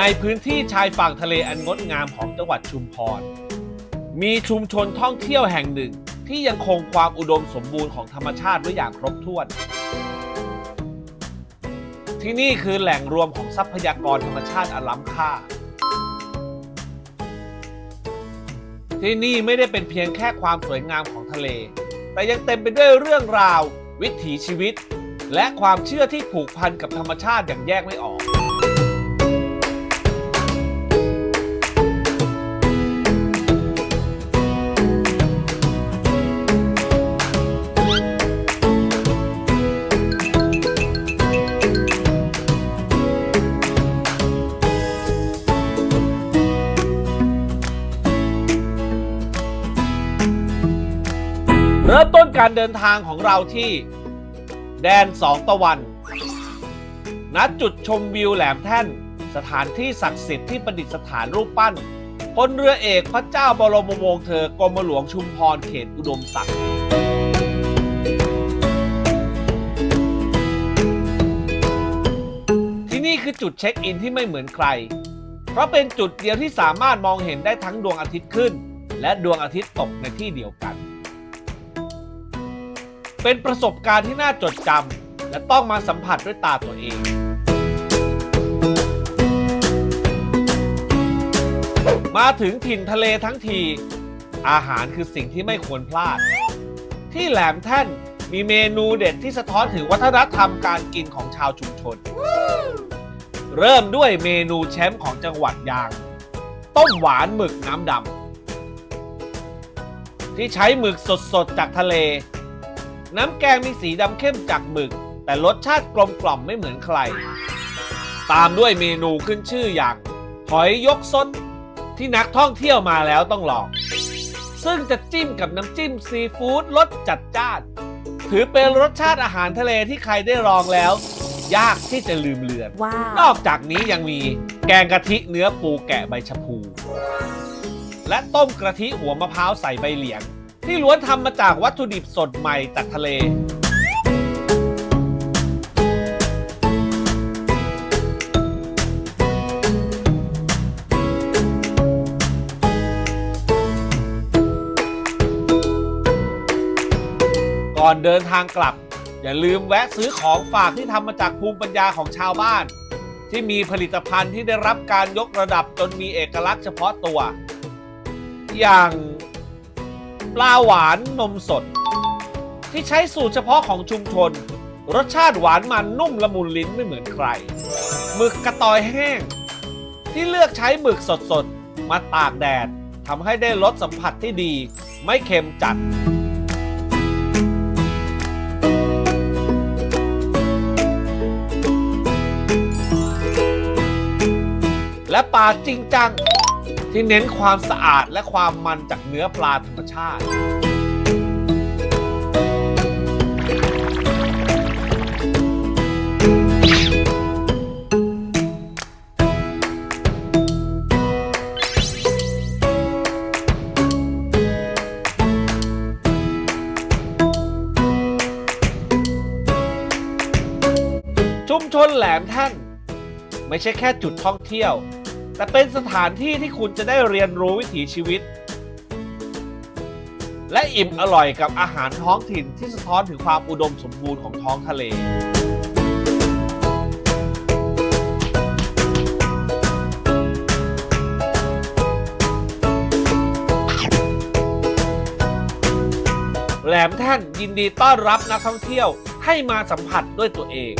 ในพื้นที่ชายฝั่งทะเลอันงดงามของจังหวัดชุมพร มีชุมชนท่องเที่ยวแห่งหนึ่ง ที่ยังคงความอุดมสมบูรณ์ของธรรมชาติไว้อย่างครบถ้วน ที่นี่คือแหล่งรวมของทรัพยากรธรรมชาติอันล้ำค่า ที่นี่ไม่ได้เป็นเพียงแค่ความสวยงามของทะเล แต่ยังเต็มไปด้วยเรื่องราว วิถีชีวิต และความเชื่อที่ผูกพันกับธรรมชาติอย่างแยกไม่ออก ริ่มต้นการเดินทางของเราที่ แดนสองตะวัน ณ จุดชมวิวแหลมแท่น สถานที่ศักดิ์สิทธิ์ที่ประดิษฐานรูปปั้นพลเรือเอกพระเจ้าบรมวงศ์เธอกรมหลวงชุมพรเขตอุดมศักดิ์ที่นี่คือจุดเช็คอินที่ไม่เหมือนใคร เพราะเป็นจุดเดียวที่สามารถมองเห็นได้ทั้งดวงอาทิตย์ขึ้น และดวงอาทิตย์ตกในที่เดียวกัน เป็นประสบการณ์ที่น่าจดจำและต้องมาสัมผัสด้วยตาตัวเอง มาถึงถิ่นทะเลทั้งที อาหารคือสิ่งที่ไม่ควรพลาด ที่แหลมแท่นมีเมนูเด็ดที่สะท้อนถึงวัฒนธรรมการกินของชาวชุมชน เริ่มด้วยเมนูแชมป์ของจังหวัดยาง ต้มหวานหมึกน้ำดำที่ใช้หมึกสดๆจากทะเล น้ำแกงมีสีดำเข้มจากหมึก แต่รสชาติกลมกล่อมไม่เหมือนใคร ตามด้วยเมนูขึ้นชื่ออย่างหอยยกซดที่นักท่องเที่ยวมาแล้วต้องลอง ซึ่งจะจิ้มกับน้ำจิ้มซีฟู้ดรสจัดจ้าน ถือเป็นรสชาติอาหารทะเลที่ใครได้ลองแล้ว ยากที่จะลืมเลือน ว้านวอกจากนี้ยังมีแกงกะทิเนื้อปูแกะใบชะพู และต้มกะทิหัวมะพร้าวใส่ใบเหลียง ที่ล้วนทำมาจากวัตถุดิบสดใหม่จากทะเล ก่อนเดินทางกลับ อย่าลืมแวะซื้อของฝากที่ทำมาจากภูมิปัญญาของชาวบ้าน ที่มีผลิตภัณฑ์ที่ได้รับการยกระดับจนมีเอกลักษณ์เฉพาะตัว อย่าง ปลาหวานนมสด ที่ใช้สูตรเฉพาะของชุมชน รสชาติหวานมันนุ่มละมุนลิ้นไม่เหมือนใครหมึกกระตอยแห้ง ที่เลือกใช้หมึกสดๆ มาตากแดดทำให้ได้รสสัมผัสที่ดี ไม่เค็มจัดและปลาจริงจัง ที่เน้นความสะอาดและความมันจากเนื้อปลาธรรมชาติ ชุมชนแหลมแท่นไม่ใช่แค่จุดท่องเที่ยว แต่เป็นสถานที่ที่คุณจะได้เรียนรู้วิถีชีวิต และอิ่มอร่อยกับอาหารท้องถิ่นที่สะท้อนถึงความอุดมสมบูรณ์ของท้องทะเล แหลมแท่นยินดีต้อนรับนักท่องเที่ยวให้มาสัมผัสด้วยตัวเอง